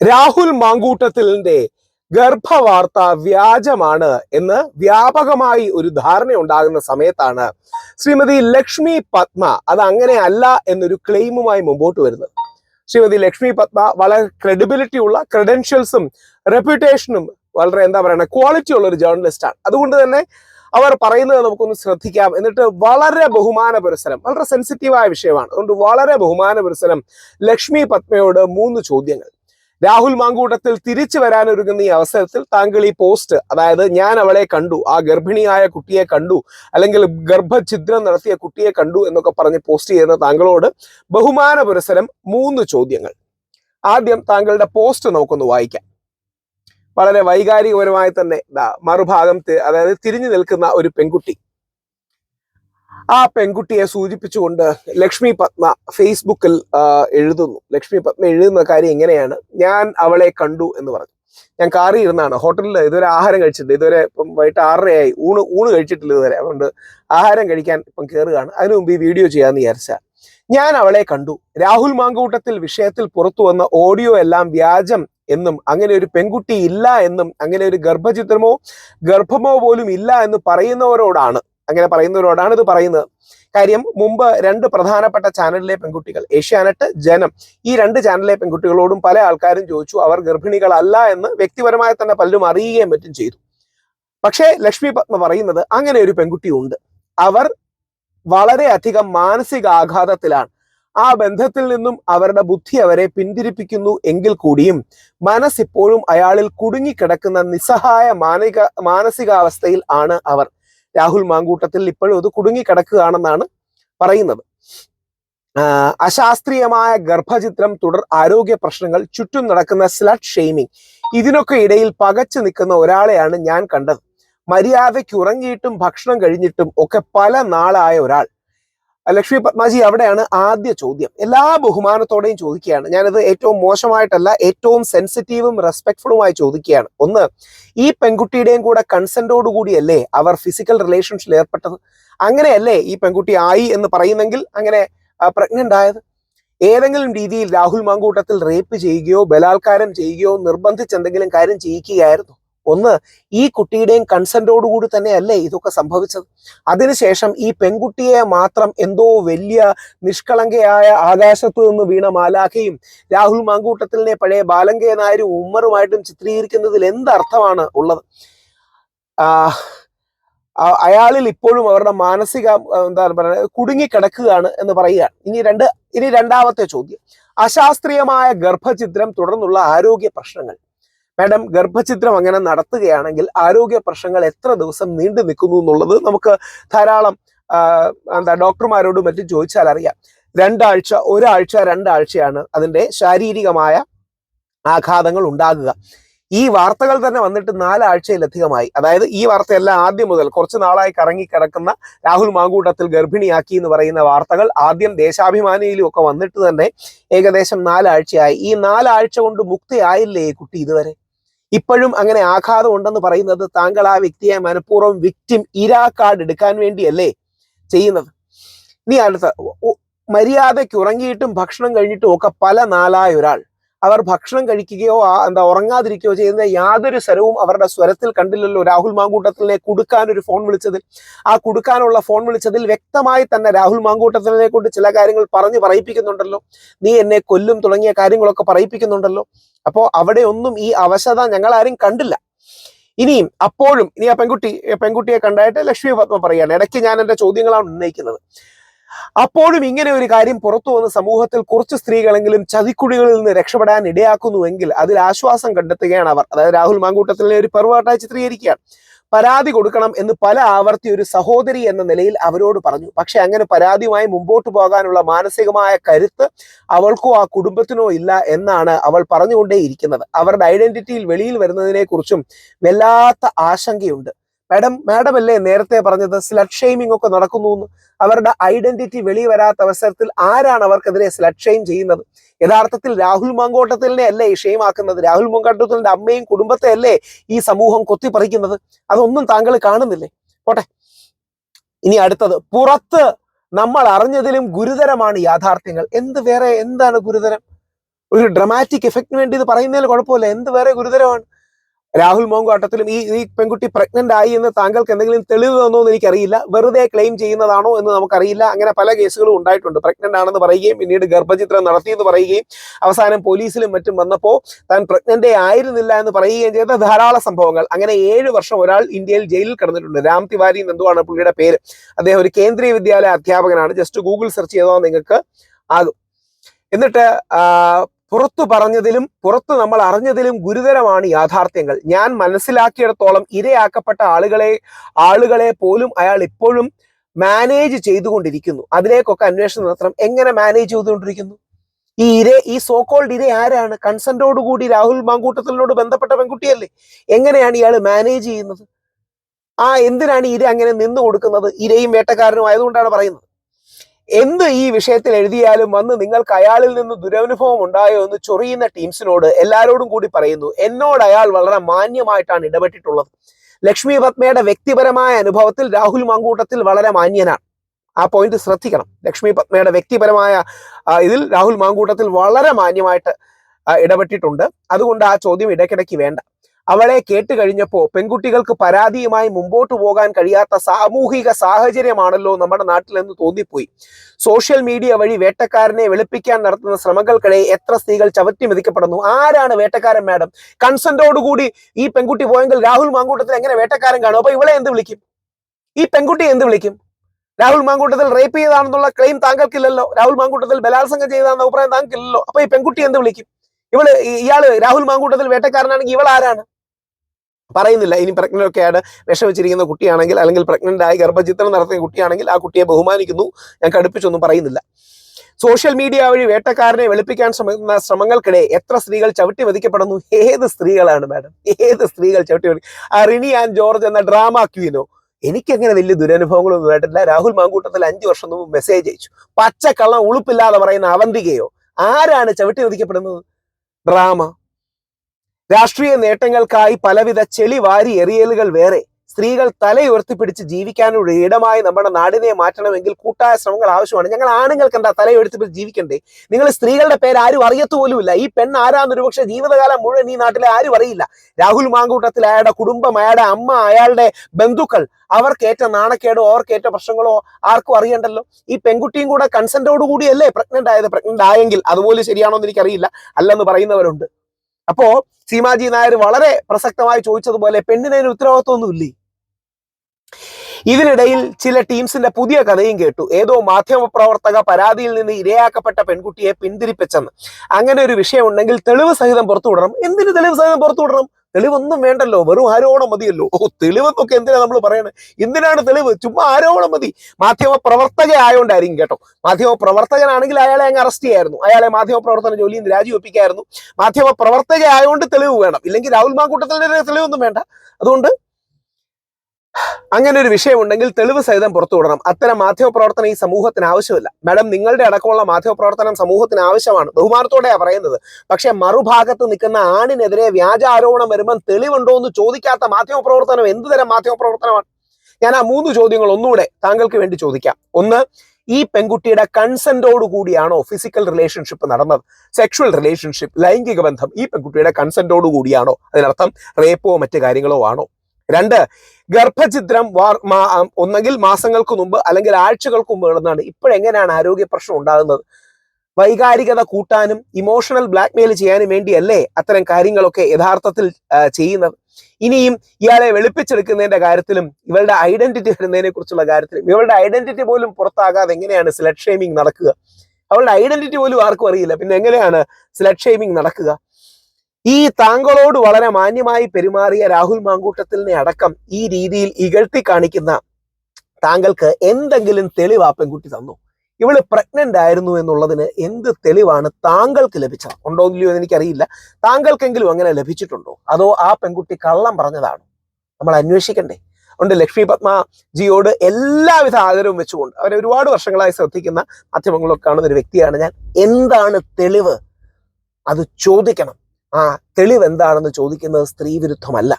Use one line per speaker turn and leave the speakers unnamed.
രാഹുൽ മാങ്കൂട്ടത്തിലിന്റെ ഗർഭവാർത്ത വ്യാജമാണ് എന്ന് വ്യാപകമായി ഒരു ധാരണ ഉണ്ടാകുന്ന സമയത്താണ് ശ്രീമതി ലക്ഷ്മി പത്മ അത് അങ്ങനെ അല്ല എന്നൊരു ക്ലെയിമുമായി മുമ്പോട്ട് വരുന്നത്. ശ്രീമതി ലക്ഷ്മി പത്മ വളരെ ക്രെഡിബിലിറ്റി ഉള്ള ക്രെഡൻഷ്യൽസും റെപ്യൂട്ടേഷനും വളരെ എന്താ പറയുക ക്വാളിറ്റി ഉള്ള ഒരു ജേർണലിസ്റ്റാണ് അതുകൊണ്ട് തന്നെ അവർ പറയുന്നത് നമുക്കൊന്ന് ശ്രദ്ധിക്കാം. എന്നിട്ട് വളരെ ബഹുമാന പുരസരം വളരെ സെൻസിറ്റീവായ വിഷയമാണ്. അതുകൊണ്ട് വളരെ ബഹുമാന പുരസരം ലക്ഷ്മി പത്മയോട് മൂന്ന് ചോദ്യങ്ങൾ. രാഹുൽ മാങ്കൂട്ടത്തിൽ തിരിച്ചു വരാനൊരുങ്ങുന്ന ഈ അവസരത്തിൽ താങ്കൾ ഈ പോസ്റ്റ് അതായത് ഞാൻ അവളെ കണ്ടു ആ ഗർഭിണിയായ കുട്ടിയെ കണ്ടു അല്ലെങ്കിൽ ഗർഭഛിദ്രം നടത്തിയ കുട്ടിയെ കണ്ടു എന്നൊക്കെ പറഞ്ഞ് പോസ്റ്റ് ചെയ്യുന്ന താങ്കളോട് ബഹുമാന പുരസരം മൂന്ന് ചോദ്യങ്ങൾ. ആദ്യം താങ്കളുടെ പോസ്റ്റ് നമുക്കൊന്ന് വായിക്കാം. വളരെ വൈകാരികപരമായി തന്നെ മറുഭാഗം അതായത് തിരിഞ്ഞു നിൽക്കുന്ന ഒരു പെൺകുട്ടി. ആ പെൺകുട്ടിയെ സൂചിപ്പിച്ചുകൊണ്ട് ലക്ഷ്മി പത്മ ഫേസ്ബുക്കിൽ എഴുതുന്നു. ലക്ഷ്മി പത്മ എഴുതുന്ന കാര്യം എങ്ങനെയാണ്? ഞാൻ അവളെ കണ്ടു എന്ന് പറഞ്ഞു. ഞാൻ കാറി ഇരുന്നാണ്. ഹോട്ടലിൽ ഇതുവരെ ആഹാരം കഴിച്ചിട്ടില്ല. ഇതുവരെ ഇപ്പം വൈകിട്ട് ആറരയായി. ഊണ് ഊണ് കഴിച്ചിട്ടില്ല ഇതുവരെ. അതുകൊണ്ട് ആഹാരം കഴിക്കാൻ ഇപ്പം കയറുകയാണ് അതിനു മുമ്പ് ഈ വീഡിയോ ചെയ്യാന്ന് വിചാരിച്ച. ഞാൻ അവളെ കണ്ടു. രാഹുൽ മാങ്കൂട്ടത്തിൽ വിഷയത്തിൽ പുറത്തു വന്ന ഓഡിയോ എല്ലാം വ്യാജം എന്നും അങ്ങനെ ഒരു പെൺകുട്ടി ഇല്ല എന്നും അങ്ങനെ ഒരു ഗർഭചിത്രമോ ഗർഭമോ പോലും ഇല്ല എന്ന് പറയുന്നവരോടാണ് അങ്ങനെ പറയുന്നവരോടാണ് ഇത് പറയുന്നത്. കാര്യം മുമ്പ് രണ്ട് പ്രധാനപ്പെട്ട ചാനലിലെ പെൺകുട്ടികൾ ഏഷ്യാനെറ്റ് ജനം ഈ രണ്ട് ചാനലിലെ പെൺകുട്ടികളോടും പല ആൾക്കാരും ചോദിച്ചു അവർ ഗർഭിണികളല്ല എന്ന് വ്യക്തിപരമായി തന്നെ പലരും അറിയുകയും മറ്റും ചെയ്തു. പക്ഷേ ലക്ഷ്മി പത്മ പറയുന്നത് അങ്ങനെ ഒരു പെൺകുട്ടി ഉണ്ട്. അവർ വളരെയധികം മാനസിക ആഘാതത്തിലാണ്. ആ ബന്ധത്തിൽ നിന്നും അവരുടെ ബുദ്ധി അവരെ പിന്തിരിപ്പിക്കുന്നു എങ്കിൽ കൂടിയും മനസ്സിപ്പോഴും അയാളിൽ കുടുങ്ങിക്കിടക്കുന്ന നിസ്സഹായ മാനിക മാനസികാവസ്ഥയിൽ ആണ് അവർ. രാഹുൽ മാങ്കൂട്ടത്തിൽ ഇപ്പോഴും അത് കുടുങ്ങിക്കിടക്കുകയാണെന്നാണ് പറയുന്നത്. അശാസ്ത്രീയമായ ഗർഭചിത്രം തുടർ ആരോഗ്യ പ്രശ്നങ്ങൾ ചുറ്റും നടക്കുന്ന സ്ലഡ് ഷെയ്മിങ് ഇതിനൊക്കെ ഇടയിൽ പകച്ചു നിൽക്കുന്ന ഒരാളെയാണ് ഞാൻ കണ്ടത്. മര്യാദയ്ക്ക് ഉറങ്ങിയിട്ടും ഭക്ഷണം കഴിഞ്ഞിട്ടും ഒക്കെ പല നാളായ ഒരാൾ. ലക്ഷ്മി പത്മാജി അവിടെയാണ് ആദ്യ ചോദ്യം. എല്ലാ ബഹുമാനത്തോടെയും ചോദിക്കുകയാണ്. ഞാനത് ഏറ്റവും മോശമായിട്ടല്ല ഏറ്റവും സെൻസിറ്റീവും റെസ്പെക്ട്ഫുള്ളുമായി ചോദിക്കുകയാണ്. ഒന്ന് ഈ പെൺകുട്ടിയുടെയും കൂടെ കൺസെന്റോടുകൂടിയല്ലേ അവർ ഫിസിക്കൽ റിലേഷൻഷിപ്പിൽ ഏർപ്പെട്ടത്? അങ്ങനെയല്ലേ ഈ പെൺകുട്ടി ആയി എന്ന് പറയുന്നെങ്കിൽ അങ്ങനെ പ്രഗ്നന്റ് ആയത്? ഏതെങ്കിലും രീതിയിൽ രാഹുൽ മാങ്കൂട്ടത്തിൽ റേപ്പ് ചെയ്യുകയോ ബലാത്കാരം ചെയ്യുകയോ നിർബന്ധിച്ച് എന്തെങ്കിലും കാര്യം ചെയ്യിക്കുകയായിരുന്നു ഒന്ന് ഈ കുട്ടിയുടെയും കൺസെന്റോടുകൂടി തന്നെയല്ലേ ഇതൊക്കെ സംഭവിച്ചത്? അതിനുശേഷം ഈ പെൺകുട്ടിയെ മാത്രം എന്തോ വലിയ നിഷ്കളങ്കയായ ആകാശത്തു നിന്ന് വീണ മാലാഖയും രാഹുൽ മാങ്കൂട്ടത്തിലിനെ പഴയ ബാലങ്കയ നായരും ഉമ്മറുമായിട്ടും ചിത്രീകരിക്കുന്നതിൽ എന്തർത്ഥമാണ് ഉള്ളത്? അയാളിൽ ഇപ്പോഴും അവരുടെ മാനസിക എന്താണ് എന്താ പറയുക കുടുങ്ങിക്കിടക്കുകയാണ് എന്ന് പറയുകയാണ്. ഇനി രണ്ട് ഇനി രണ്ടാമത്തെ ചോദ്യം. അശാസ്ത്രീയമായ ഗർഭചിത്രം തുടർന്നുള്ള ആരോഗ്യ പ്രശ്നങ്ങൾ. മാഡം ഗർഭചിത്രം അങ്ങനെ നടത്തുകയാണെങ്കിൽ ആരോഗ്യ പ്രശ്നങ്ങൾ എത്ര ദിവസം നീണ്ടു നിൽക്കുന്നു എന്നുള്ളത് നമുക്ക് ധാരാളം എന്താ ഡോക്ടർമാരോടും മറ്റും ചോദിച്ചാൽ അറിയാം. രണ്ടാഴ്ച ഒരാഴ്ച രണ്ടാഴ്ചയാണ് അതിന്റെ ശാരീരികമായ ആഘാതങ്ങൾ ഉണ്ടാകുക. ഈ വാർത്തകൾ തന്നെ വന്നിട്ട് നാലാഴ്ചയിലധികമായി അതായത് ഈ വാർത്തയെല്ലാം ആദ്യം മുതൽ കുറച്ച് നാളായി കറങ്ങി കിടക്കുന്ന രാഹുൽ മാങ്കൂട്ടത്തിൽ ഗർഭിണിയാക്കി എന്ന് പറയുന്ന വാർത്തകൾ ആദ്യം ദേശാഭിമാനിയിലും ഒക്കെ വന്നിട്ട് തന്നെ ഏകദേശം നാലാഴ്ചയായി. ഈ നാലാഴ്ച കൊണ്ട് മുക്തിയായില്ലേ കുട്ടി ഇതുവരെ? ഇപ്പോഴും അങ്ങനെ ആഘാതം ഉണ്ടെന്ന് പറയുന്നത് താങ്കൾ ആ വ്യക്തിയെ മനഃപൂർവം വിക്റ്റിം ഇരാ കാർഡ് എടുക്കാൻ വേണ്ടിയല്ലേ ചെയ്യുന്നത്. ഇനി അടുത്ത മര്യാദയ്ക്ക് ഉറങ്ങിയിട്ടും ഭക്ഷണം കഴിഞ്ഞിട്ടും ഒക്കെ പല നാലായ ഒരാൾ അവർ ഭക്ഷണം കഴിക്കുകയോ എന്താ ഉറങ്ങാതിരിക്കുകയോ ചെയ്യുന്ന യാതൊരു സ്വരവും അവരുടെ സ്വരത്തിൽ കണ്ടില്ലല്ലോ. രാഹുൽ മാങ്കൂട്ടത്തിനെ കുടുക്കാൻ ഒരു ഫോൺ വിളിച്ചതിൽ. ആ കുടുക്കാനുള്ള ഫോൺ വിളിച്ചതിൽ വ്യക്തമായി തന്നെ രാഹുൽ മാങ്കൂട്ടത്തിനെ കൊണ്ട് ചില കാര്യങ്ങൾ പറഞ്ഞു പറയിപ്പിക്കുന്നുണ്ടല്ലോ. നീ എന്നെ കൊല്ലും തുടങ്ങിയ കാര്യങ്ങളൊക്കെ പറയിപ്പിക്കുന്നുണ്ടല്ലോ. അപ്പോ അവിടെ ഒന്നും ഈ അവശത ഞങ്ങൾ ആരും കണ്ടില്ല. ഇനിയും അപ്പോഴും ഇനി ആ പെൺകുട്ടി പെൺകുട്ടിയെ കണ്ടായിട്ട് ലക്ഷ്മി പത്മ പറയാണ്. ഇടയ്ക്ക് ഞാൻ എന്റെ ചോദ്യങ്ങളാണ് ഉന്നയിക്കുന്നത്. അപ്പോഴും ഇങ്ങനെ ഒരു കാര്യം പുറത്തു വന്ന് സമൂഹത്തിൽ കുറച്ച് സ്ത്രീകളെങ്കിലും ചതിക്കുഴികളിൽ നിന്ന് രക്ഷപ്പെടാൻ ഇടയാക്കുന്നുവെങ്കിൽ അതിൽ ആശ്വാസം കണ്ടെത്തുകയാണ് അവർ. അതായത് രാഹുൽ മാങ്കൂട്ടത്തിലെ ഒരു പെറുവാട്ടായി ചിത്രീകരിക്കുകയാണ്. പരാതി കൊടുക്കണം എന്ന് പല ആവർത്തി ഒരു സഹോദരി എന്ന നിലയിൽ അവരോട് പറഞ്ഞു. പക്ഷെ അങ്ങനെ പരാതിയുമായി മുമ്പോട്ട് പോകാനുള്ള മാനസികമായ കരുത്ത് അവൾക്കോ ആ കുടുംബത്തിനോ ഇല്ല എന്നാണ് അവൾ പറഞ്ഞുകൊണ്ടേയിരിക്കുന്നത്. അവരുടെ ഐഡന്റിറ്റിയിൽ വെളിയിൽ വരുന്നതിനെ കുറിച്ചും വല്ലാത്ത ആശങ്കയുണ്ട്. മാഡം മാഡം അല്ലേ നേരത്തെ പറഞ്ഞത്? സ്ലഡ് ഷെയ്മിംഗ് ഒക്കെ നടക്കുന്നു എന്ന് അവരുടെ ഐഡന്റിറ്റി വെളി വരാത്ത അവസരത്തിൽ ആരാണ് അവർക്കെതിരെ സ്ലഡ് ഷെയിം ചെയ്യുന്നത്? യഥാർത്ഥത്തിൽ രാഹുൽ മങ്കോട്ടത്തിലിനെ അല്ലേ ഈ ഷെയിം ആക്കുന്നത്? രാഹുൽ മങ്കോട്ടത്തിലിന്റെ അമ്മയും കുടുംബത്തെ അല്ലേ ഈ സമൂഹം കൊത്തിപ്പറിക്കുന്നത്? അതൊന്നും താങ്കൾ കാണുന്നില്ലേ? പോട്ടെ. ഇനി അടുത്തത്. പുറത്ത് നമ്മൾ അറിഞ്ഞതിലും ഗുരുതരമാണ് യാഥാർത്ഥ്യങ്ങൾ. എന്ത് വേറെ എന്താണ് ഗുരുതരം? ഒരു ഡ്രമാറ്റിക് എഫക്റ്റിന് വേണ്ടി ഇത് പറയുന്നതിൽ കുഴപ്പമില്ല. എന്ത് വേറെ ഗുരുതരമാണ്? രാഹുൽ മോങ്കാട്ടത്തിലും ഈ ഈ പെൺകുട്ടി പ്രഗ്നന്റ് ആയി എന്ന് താങ്കൾക്ക് എന്തെങ്കിലും തെളിവ് തന്നോ എന്ന് എനിക്കറിയില്ല. വെറുതെ ക്ലെയിം ചെയ്യുന്നതാണോ എന്ന് നമുക്കറിയില്ല. അങ്ങനെ പല കേസുകളും ഉണ്ടായിട്ടുണ്ട്. പ്രഗ്നന്റ് ആണെന്ന് പറയുകയും പിന്നീട് ഗർഭചിത്രം നടത്തി എന്ന് പറയുകയും അവസാനം പോലീസിലും മറ്റും വന്നപ്പോൾ താൻ പ്രഗ്നന്റേ ആയിരുന്നില്ല എന്ന് പറയുകയും ചെയ്ത ധാരാളം സംഭവങ്ങൾ. അങ്ങനെ ഏഴ് വർഷം ഒരാൾ ഇന്ത്യയിൽ ജയിലിൽ കിടന്നിട്ടുണ്ട്. രാം തിവാരി എന്നെന്തുവാണ് പുള്ളിയുടെ പേര്. അദ്ദേഹം ഒരു കേന്ദ്രീയ വിദ്യാലയ അധ്യാപകനാണ്. ജസ്റ്റ് ഗൂഗിൾ സെർച്ച് ചെയ്താൽ നിങ്ങൾക്ക് ആകും. എന്നിട്ട് പുറത്തു പറഞ്ഞതിലും പുറത്ത് നമ്മൾ അറിഞ്ഞതിലും ഗുരുതരമാണ് യാഥാർത്ഥ്യങ്ങൾ. ഞാൻ മനസ്സിലാക്കിയിടത്തോളം ഇരയാക്കപ്പെട്ട ആളുകളെ ആളുകളെ പോലും അയാൾ ഇപ്പോഴും മാനേജ് ചെയ്തുകൊണ്ടിരിക്കുന്നു. അതിലേക്കൊക്കെ അന്വേഷണം നടത്തണം. എങ്ങനെ മാനേജ് ചെയ്തുകൊണ്ടിരിക്കുന്നു? ഈ ഇര ഈ സോക്കോൾഡ് ഇര ആരാണ്? കൺസെന്റോടുകൂടി രാഹുൽ മാങ്കൂട്ടത്തിനോട് ബന്ധപ്പെട്ട പെൺകുട്ടിയല്ലേ? എങ്ങനെയാണ് ഇയാൾ മാനേജ് ചെയ്യുന്നത്? ആ എന്തിനാണ് ഇര അങ്ങനെ നിന്നു കൊടുക്കുന്നത് ഇരയും വേട്ടക്കാരനും ആയതുകൊണ്ടാണ് പറയുന്നത്. എന്ത് ഈ വിഷയത്തിൽ എഴുതിയാലും വന്ന് നിങ്ങൾക്ക് അയാളിൽ നിന്ന് ദുരനുഭവം ഉണ്ടായോ എന്ന് ചൊറിയുന്ന ടീംസിനോട് എല്ലാവരോടും കൂടി പറയുന്നു. എന്നോട് അയാൾ വളരെ മാന്യമായിട്ടാണ് ഇടപെട്ടിട്ടുള്ളത്. ലക്ഷ്മി പത്മയുടെ വ്യക്തിപരമായ അനുഭവത്തിൽ രാഹുൽ മാങ്കൂട്ടത്തിൽ വളരെ മാന്യനാണ്. ആ പോയിന്റ് ശ്രദ്ധിക്കണം. ലക്ഷ്മി പത്മയുടെ വ്യക്തിപരമായ ഇതിൽ രാഹുൽ മാങ്കൂട്ടത്തിൽ വളരെ മാന്യമായിട്ട് ഇടപെട്ടിട്ടുണ്ട്. അതുകൊണ്ട് ആ ചോദ്യം ഇടയ്ക്കിടയ്ക്ക് വേണ്ട. അവളെ കേട്ട് കഴിഞ്ഞപ്പോൾ പെൺകുട്ടികൾക്ക് പരാതിയുമായി മുമ്പോട്ട് പോകാൻ കഴിയാത്ത സാമൂഹിക സാഹചര്യമാണല്ലോ നമ്മുടെ നാട്ടിൽ എന്ന് തോന്നിപ്പോയി. സോഷ്യൽ മീഡിയ വഴി വേട്ടക്കാരനെ വെളുപ്പിക്കാൻ നടത്തുന്ന ശ്രമങ്ങൾക്കിടെ എത്ര സ്ത്രീകൾ ചവറ്റി മെതിക്കപ്പെടുന്നു? ആരാണ് വേട്ടക്കാരൻ മാഡം? കൺസെന്റോടുകൂടി ഈ പെൺകുട്ടി പോയെങ്കിൽ രാഹുൽ മാങ്കൂട്ടത്തിൽ എങ്ങനെ വേട്ടക്കാരൻ കാണും? അപ്പൊ ഇവളെ എന്ത് വിളിക്കും? ഈ പെൺകുട്ടി എന്ത് വിളിക്കും? രാഹുൽ മാങ്കൂട്ടത്തിൽ റേപ്പ് ചെയ്താണെന്നുള്ള ക്ലെയിം താങ്കൾക്കില്ലല്ലോ? രാഹുൽ മാങ്കൂട്ടത്തിൽ ബലാത്സംഗം ചെയ്താണെന്ന അഭിപ്രായം താങ്കൾക്കില്ലല്ലോ? അപ്പൊ ഈ പെൺകുട്ടി എന്ത് വിളിക്കും? ഇവൾ ഇയാൾ രാഹുൽ മാങ്കൂട്ടത്തിൽ വേട്ടക്കാരനാണെങ്കിൽ ഇവൾ ആരാണ് പറയുന്നില്ല. ഇനി പ്രഗ്നന്റ് ഒക്കെ ആയിട്ട് വിഷമിച്ചിരിക്കുന്ന കുട്ടിയാണെങ്കിൽ അല്ലെങ്കിൽ പ്രഗ്നന്റ് ആയി ഗർഭചിത്രം നടത്തിയ കുട്ടിയാണെങ്കിൽ ആ കുട്ടിയെ ബഹുമാനിക്കുന്നു. ഞാൻ കടുപ്പിച്ചൊന്നും പറയുന്നില്ല. സോഷ്യൽ മീഡിയ വഴി വേട്ടക്കാരനെ വെളുപ്പിക്കാൻ ശ്രമിക്കുന്ന ശ്രമങ്ങൾക്കിടെ എത്ര സ്ത്രീകൾ ചവിട്ടി വധിക്കപ്പെടുന്നു ഏത് സ്ത്രീകളാണ് മാഡം ഏത് സ്ത്രീകൾ ചവിട്ടി വധി ആ റിനി ആൻഡ് ജോർജ് എന്ന ഡ്രാമ ക്വീനോ എനിക്കങ്ങനെ വലിയ ദുരനുഭവങ്ങളൊന്നും വേണ്ടില്ല രാഹുൽ മാങ്കൂട്ടത്തിൽ അഞ്ചു വർഷം മുമ്പ് മെസ്സേജ് അയച്ചു. പച്ചക്കള്ളം ഉളുപ്പില്ലാതെ പറയുന്ന അവന്തികയോ ആരാണ് ചവിട്ടി വധിക്കപ്പെടുന്നത് ഡ്രാമ രാഷ്ട്രീയ നേട്ടങ്ങൾക്കായി പലവിധ ചെളി വാരി എറിയലുകൾ വേറെ. സ്ത്രീകൾ തലയുയർത്തിപ്പിടിച്ച് ജീവിക്കാനുള്ള ഇടമായി നമ്മുടെ നാടിനെ മാറ്റണമെങ്കിൽ കൂട്ടായ ശ്രമങ്ങൾ ആവശ്യമാണ്. ഞങ്ങൾ ആണുങ്ങൾക്ക് എന്താ തലയുയർത്തിപ്പിടിച്ച് ജീവിക്കണ്ടേ? നിങ്ങൾ സ്ത്രീകളുടെ പേര് ആരും അറിയത്തു പോലുമില്ല. ഈ പെണ്ണ് ആരാന്ന് ഒരുപക്ഷെ ജീവിതകാലം മുഴുവൻ ഈ നാട്ടിലെ ആരും അറിയില്ല. രാഹുൽ മാങ്കൂട്ടത്തിൽ അയാളുടെ കുടുംബം അയാളുടെ അമ്മ അയാളുടെ ബന്ധുക്കൾ അവർക്കേറ്റ നാണക്കേടോ അവർക്കേറ്റ പ്രശ്നങ്ങളോ ആർക്കും അറിയണ്ടല്ലോ? ഈ പെൺകുട്ടിയും കൂടെ കൺസെന്റോട് കൂടിയല്ലേ പ്രഗ്നന്റ് ആയത്? പ്രഗ്നന്റ് ആയെങ്കിൽ അതുപോലെ ശരിയാണോ എന്ന് എനിക്കറിയില്ല. അല്ലെന്ന് പറയുന്നവരുണ്ട്. അപ്പോ സീമാജി നായർ വളരെ പ്രസക്തമായി ചോദിച്ചതുപോലെ പെണ്ണിന് അതിന് ഉത്തരവാദിത്വമൊന്നുമില്ലേ? ഇതിനിടയിൽ ചില ടീംസിന്റെ പുതിയ കഥയും കേട്ടു. ഏതോ മാധ്യമ പ്രവർത്തക പരാതിയിൽ നിന്ന് ഇരയാക്കപ്പെട്ട പെൺകുട്ടിയെ പിന്തിരിപ്പിച്ചെന്ന്. അങ്ങനെ ഒരു വിഷയം ഉണ്ടെങ്കിൽ തെളിവ് സഹിതം പുറത്തുവിടണം. എന്തിന് തെളിവ് സഹിതം പുറത്തുവിടണം? തെളിവൊന്നും വേണ്ടല്ലോ. വെറും ആരോപണം മതിയല്ലോ. ഓ തെളിവെന്നൊക്കെ എന്തിനാ നമ്മൾ പറയണത് എന്തിനാണ് തെളിവ്? ചുമ്മാ ആരോപണം മതി. മാധ്യമ പ്രവർത്തക ആയോണ്ടായിരിക്കും കേട്ടോ. മാധ്യമ പ്രവർത്തകനാണെങ്കിൽ അയാളെ അങ്ങ് അറസ്റ്റ് ചെയ്യായിരുന്നു. അയാളെ മാധ്യമ പ്രവർത്തന ജോലിയിൽ നിന്ന് രാജിവെപ്പിക്കായിരുന്നു. മാധ്യമ പ്രവർത്തക ആയതുകൊണ്ട് തെളിവ് വേണം. ഇല്ലെങ്കിൽ രാഹുൽ മാങ്കൂട്ടത്തിൽ തെളിവൊന്നും വേണ്ട. അതുകൊണ്ട് അങ്ങനെ ഒരു വിഷയമുണ്ടെങ്കിൽ തെളിവ് സഹിതം പുറത്തുവിടണം അത്തരം മാധ്യമപ്രവർത്തനം ഈ സമൂഹത്തിന് ആവശ്യമില്ല. മാഡം നിങ്ങളുടെ അടക്കമുള്ള മാധ്യമപ്രവർത്തനം സമൂഹത്തിന് ആവശ്യമാണ്. ബഹുമാനത്തോടെയാ പറയുന്നത്. പക്ഷെ മറുഭാഗത്ത് നിൽക്കുന്ന ആണിനെതിരെ വ്യാജ ആരോപണം വരുമ്പം തെളിവുണ്ടോ എന്ന് ചോദിക്കാത്ത മാധ്യമപ്രവർത്തനം എന്ത് തരം മാധ്യമപ്രവർത്തനമാണ്? ഞാൻ ആ മൂന്ന് ചോദ്യങ്ങൾ ഒന്നുകൂടെ താങ്കൾക്ക് വേണ്ടി ചോദിക്കാം. ഒന്ന് ഈ പെൺകുട്ടിയുടെ കൺസെന്റോട് കൂടിയാണോ ഫിസിക്കൽ റിലേഷൻഷിപ്പ് നടന്നത്? സെക്ഷുവൽ റിലേഷൻഷിപ്പ് ലൈംഗിക ബന്ധം ഈ പെൺകുട്ടിയുടെ കൺസെന്റോട് കൂടിയാണോ? അതിനർത്ഥം റേപ്പോ മറ്റു കാര്യങ്ങളോ ആണോ? രണ്ട് ഗർഭചിത്രം ഒന്നെങ്കിൽ മാസങ്ങൾക്ക് മുമ്പ് അല്ലെങ്കിൽ ആഴ്ചകൾക്ക് മുമ്പ് നടന്നാണ് ഇപ്പോഴെങ്ങനെയാണ് ആരോഗ്യ പ്രശ്നം ഉണ്ടാകുന്നത്? വൈകാരികത കൂട്ടാനും ഇമോഷണൽ ബ്ലാക്ക്മെയിൽ ചെയ്യാനും വേണ്ടിയല്ലേ അത്തരം കാര്യങ്ങളൊക്കെ യഥാർത്ഥത്തിൽ ചെയ്യുന്നത്? ഇനിയും ഇയാളെ വെളുപ്പിച്ചെടുക്കുന്നതിന്റെ കാര്യത്തിലും ഇവളുടെ ഐഡന്റിറ്റി വരുന്നതിനെ കുറിച്ചുള്ള കാര്യത്തിലും ഇവളുടെ ഐഡന്റിറ്റി പോലും പുറത്താകാതെ എങ്ങനെയാണ് സ്ലഡ് ഷെയ്മിങ് നടക്കുക? അവളുടെ ഐഡന്റിറ്റി പോലും ആർക്കും അറിയില്ല. പിന്നെ എങ്ങനെയാണ് സ്ലഡ് ഷെയ്മിങ് നടക്കുക? ഈ താങ്കളോട് വളരെ മാന്യമായി പെരുമാറിയ രാഹുൽ മാങ്കൂട്ടത്തിലിനെ അടക്കം ഈ രീതിയിൽ ഇകഴ്ത്തി കാണിക്കുന്ന താങ്കൾക്ക് എന്തെങ്കിലും തെളിവ് ആ പെൺകുട്ടി തന്നു. ഇവൾ പ്രഗ്നന്റ് ആയിരുന്നു എന്നുള്ളതിന് എന്ത് തെളിവാണ് താങ്കൾക്ക് ലഭിച്ചത്? ഉണ്ടോ ഇല്ലയോ എന്ന് എനിക്കറിയില്ല. താങ്കൾക്കെങ്കിലും അങ്ങനെ ലഭിച്ചിട്ടുണ്ടോ? അതോ ആ പെൺകുട്ടി കള്ളം പറഞ്ഞതാണോ? നമ്മൾ അന്വേഷിക്കണ്ടേ. ഉണ്ട് ലക്ഷ്മി പത്മ ജിയോട് എല്ലാവിധ ആദരവും വെച്ചുകൊണ്ട് അവരെ ഒരുപാട് വർഷങ്ങളായി ശ്രദ്ധിക്കുന്ന മാധ്യമങ്ങളൊക്കെ കാണുന്ന ഒരു വ്യക്തിയാണ് ഞാൻ. എന്താണ് തെളിവ്? അത് ചോദിക്കണം. ആ തെളിവ് എന്താണെന്ന് ചോദിക്കുന്നത് സ്ത്രീ വിരുദ്ധമല്ല